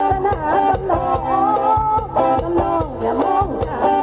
น้ำน้องน้ำน้องอย่ามองหน้า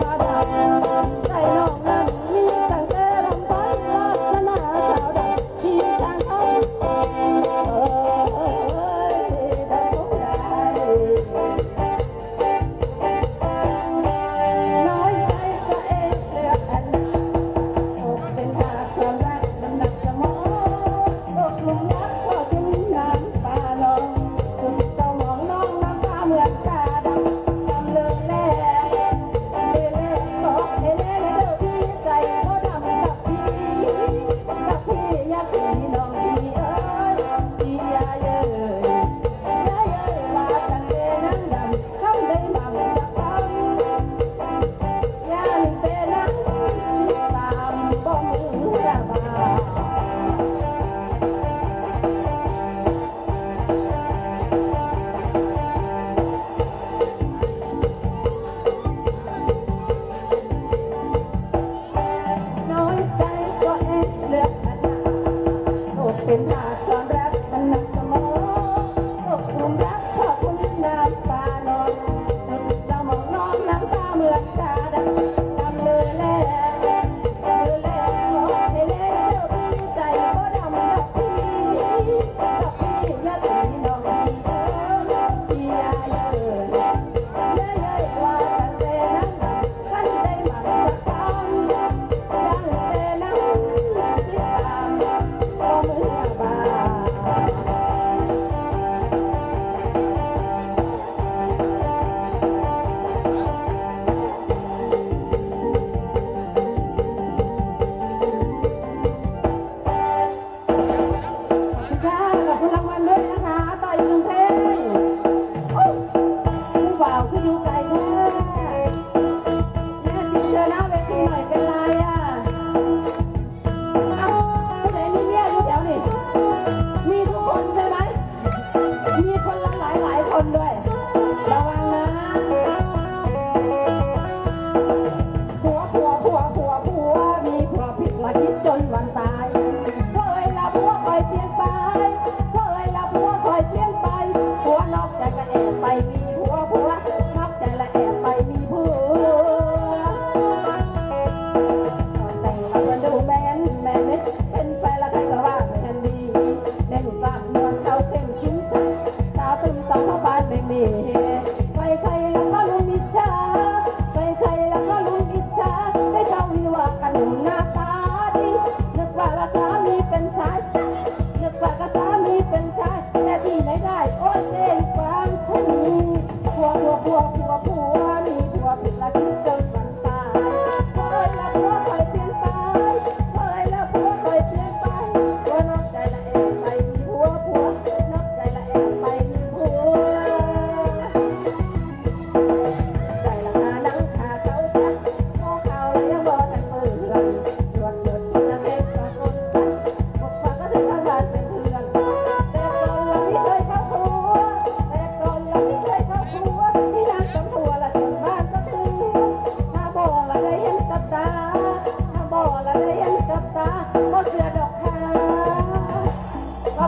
คนด้วย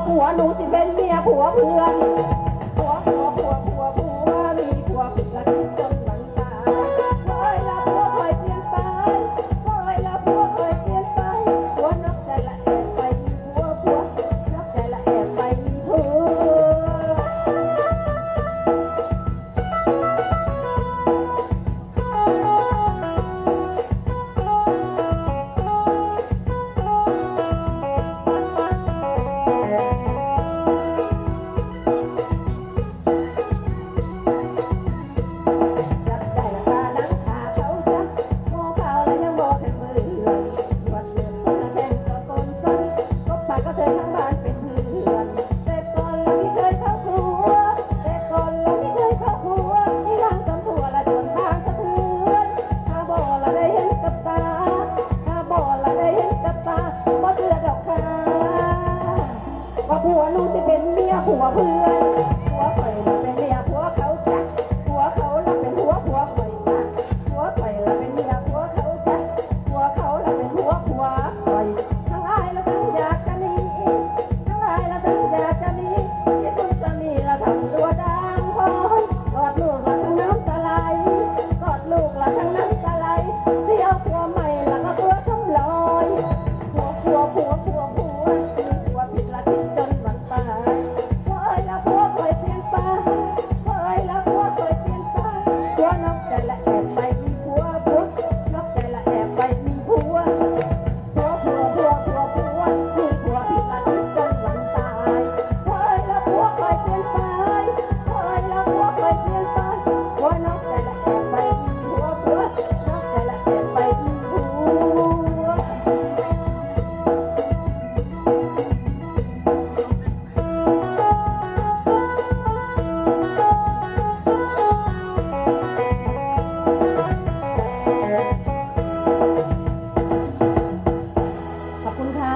ผัวหนูสิเป็นเมียผัวเพื่อนผัวผัวผัวผัวผัว Padre.